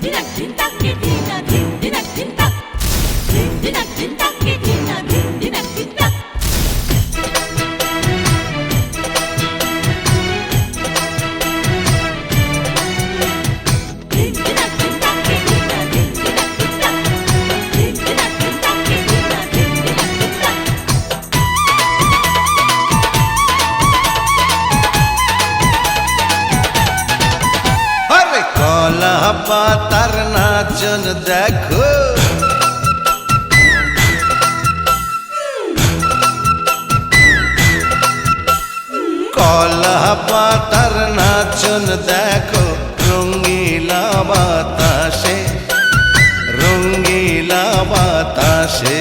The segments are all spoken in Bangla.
Tira, quinta, que tira, কলা পাতার নাচন দেখো। কলা পাতার নাচন দেখো। রঙ্গিলা বাতাসে রঙ্গিলা বাতাসে।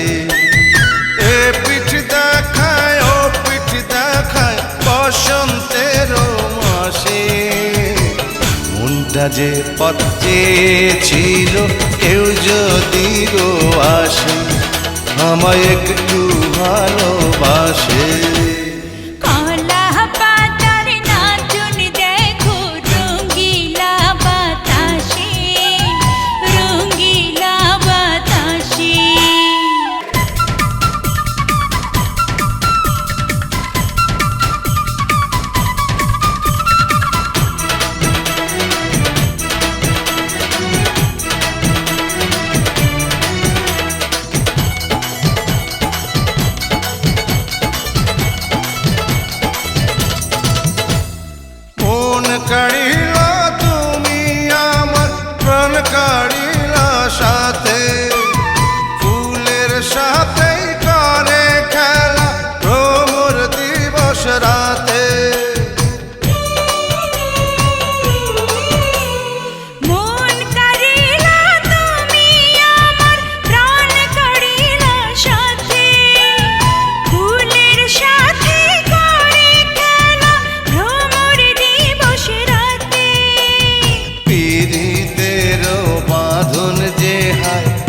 যে পথ ছিল কেউ যদি আসে। ಕಣಿಲ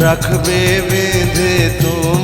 রাখবে বেঁধে আমার